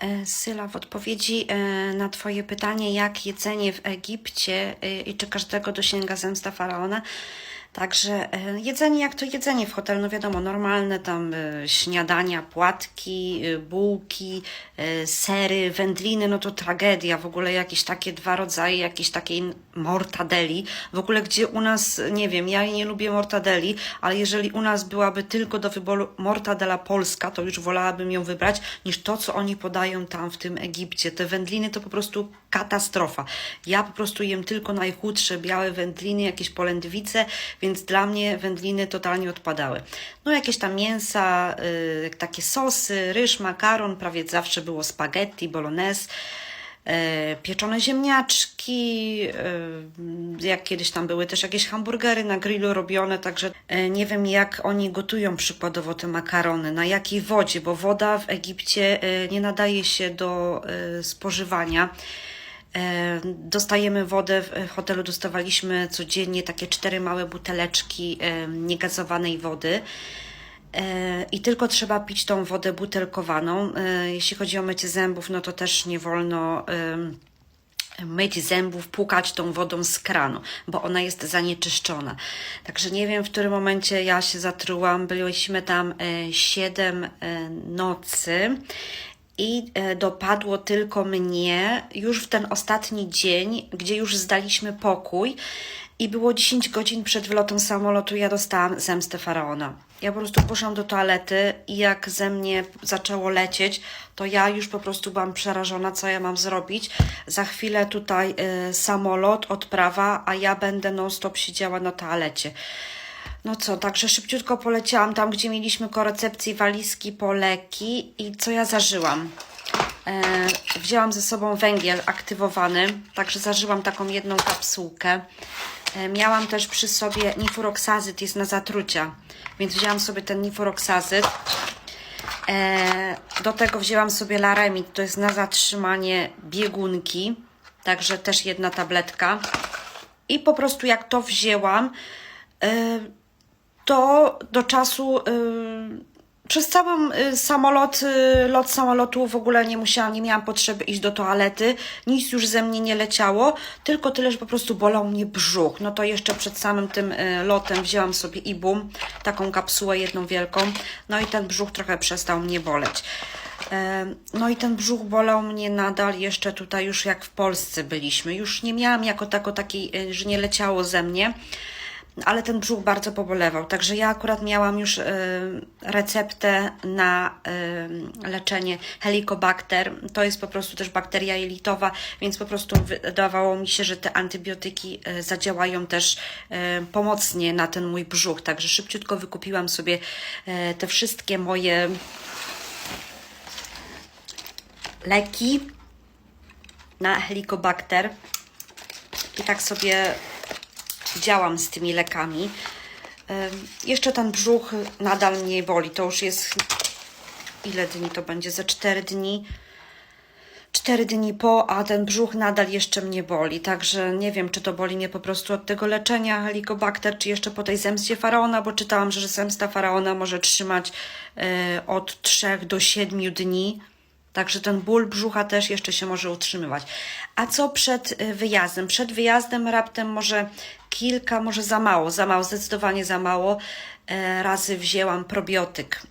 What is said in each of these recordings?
E, Syla, w odpowiedzi e, na Twoje pytanie, jak jedzenie w Egipcie e, i czy każdego dosięga zemsta faraona. Także e, jedzenie jak to jedzenie w hotelu, no wiadomo, normalne tam e, śniadania, płatki, e, bułki, sery, wędliny, no to tragedia. W ogóle jakieś takie dwa rodzaje, jakieś takiej mortadeli. W ogóle gdzie u nas, nie wiem, ja nie lubię mortadeli, ale jeżeli u nas byłaby tylko do wyboru mortadela polska, to już wolałabym ją wybrać, niż to, co oni podają tam w tym Egipcie. Te wędliny to po prostu katastrofa. Ja po prostu jem tylko najchudsze białe wędliny, jakieś polędwice, więc dla mnie wędliny totalnie odpadały. No jakieś tam mięsa, y, takie sosy, ryż, makaron, prawie zawsze było spaghetti, bolognese, e, pieczone ziemniaczki, e, jak kiedyś tam były też jakieś hamburgery na grillu robione, także e, nie wiem jak oni gotują przykładowo te makarony, na jakiej wodzie, bo woda w Egipcie e, nie nadaje się do e, spożywania. E, Dostajemy wodę, w hotelu dostawaliśmy codziennie takie cztery małe buteleczki e, niegazowanej wody. E, I tylko trzeba pić tą wodę butelkowaną. Jeśli chodzi o mycie zębów, no to też nie wolno myć zębów, płukać tą wodą z kranu, bo ona jest zanieczyszczona. Także nie wiem, w którym momencie ja się zatrułam. Byliśmy tam 7 nocy i e, dopadło tylko mnie już w ten ostatni dzień, gdzie już zdaliśmy pokój i było 10 godzin przed wylotem samolotu, ja dostałam zemstę faraona. Ja po prostu poszłam do toalety i jak ze mnie zaczęło lecieć, to ja już po prostu byłam przerażona, co ja mam zrobić. Za chwilę tutaj y, samolot, odprawa, a ja będę non-stop siedziała na toalecie. No co, także szybciutko poleciałam tam, gdzie mieliśmy korecepcji, walizki po leki i co ja zażyłam? E, wzięłam ze sobą węgiel aktywowany, także zażyłam taką jedną kapsułkę. E, miałam też przy sobie nifuroksazyt, jest na zatrucia, więc wzięłam sobie ten nifuroksazyt. E, do tego wzięłam sobie laremit, to jest na zatrzymanie biegunki, także też jedna tabletka. I po prostu jak to wzięłam, e, to do czasu y, przez cały y, samolot, y, lot samolotu w ogóle nie musiałam, nie miałam potrzeby iść do toalety, nic już ze mnie nie leciało, tylko tyle, że po prostu bolał mnie brzuch. No to jeszcze przed samym tym lotem wzięłam sobie ibum, taką kapsułę jedną wielką, no i ten brzuch trochę przestał mnie boleć. Em, No i ten brzuch bolał mnie nadal jeszcze tutaj już jak w Polsce byliśmy. Już nie miałam jako tako takiej, że nie leciało ze mnie ale ten brzuch bardzo pobolewał. Także ja akurat miałam już y, receptę na y, leczenie helikobakter. To jest po prostu też bakteria jelitowa, więc po prostu wydawało mi się, że te antybiotyki y, zadziałają też y, pomocnie na ten mój brzuch. Także szybciutko wykupiłam sobie y, te wszystkie moje leki na helikobakter. I tak sobie działam z tymi lekami. Jeszcze ten brzuch nadal mnie boli. To już jest. Ile dni to będzie? Ze 4 dni. 4 dni po, a ten brzuch nadal jeszcze mnie boli. Także nie wiem, czy to boli mnie po prostu od tego leczenia helikobakter, czy jeszcze po tej zemstie faraona, bo czytałam, że zemsta faraona może trzymać e, od 3 do 7 dni. Także ten ból brzucha też jeszcze się może utrzymywać. A co przed y, wyjazdem? Przed wyjazdem raptem może kilka, może za mało, za mało, zdecydowanie za mało e, razy wzięłam probiotyk.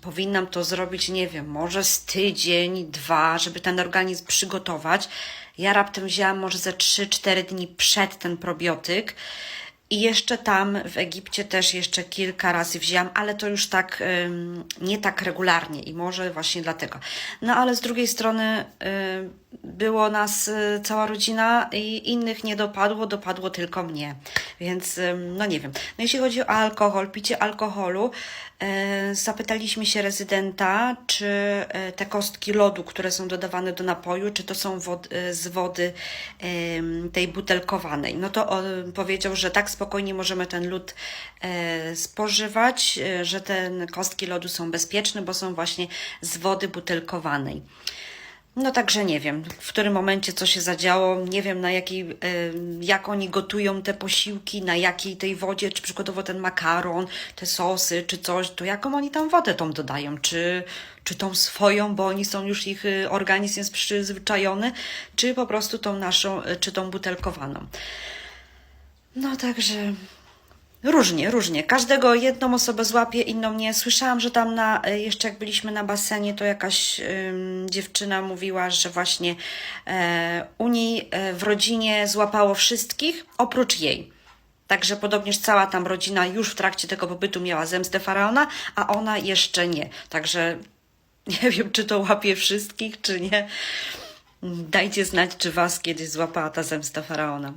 Powinnam to zrobić, nie wiem, może z tydzień, dwa, żeby ten organizm przygotować. Ja raptem wzięłam może ze 3-4 dni przed ten probiotyk. I jeszcze tam w Egipcie też jeszcze kilka razy wzięłam, ale to już tak nie tak regularnie i może właśnie dlatego. No ale z drugiej strony y, było nas y, cała rodzina i innych nie dopadło, dopadło tylko mnie. Więc no nie wiem. No jeśli chodzi o alkohol, picie alkoholu, y, zapytaliśmy się rezydenta, czy te kostki lodu, które są dodawane do napoju, czy to są wod, y, z wody tej butelkowanej. No to on powiedział, że tak spokojnie możemy ten lód e, spożywać, e, że te kostki lodu są bezpieczne, bo są właśnie z wody butelkowanej. No także nie wiem, w którym momencie co się zadziało, nie wiem na jakiej, em, jak oni gotują te posiłki, na jakiej tej wodzie, czy przykładowo ten makaron, te sosy, czy coś, to jaką oni tam wodę tą dodają, czy, czy tą swoją, bo oni są już, ich organizm jest przyzwyczajony, czy po prostu tą naszą, czy tą butelkowaną. No także różnie, różnie. Każdego jedną osobę złapie, inną nie. Słyszałam, że tam na, e, jeszcze jak byliśmy na basenie, to jakaś ym, dziewczyna mówiła, że właśnie e, u niej e, w rodzinie złapało wszystkich, oprócz jej. Także podobnież cała tam rodzina już w trakcie tego pobytu miała zemstę faraona, a ona jeszcze nie. Także nie wiem, czy to łapie wszystkich, czy nie. Dajcie znać, czy was kiedyś złapała ta zemsta faraona.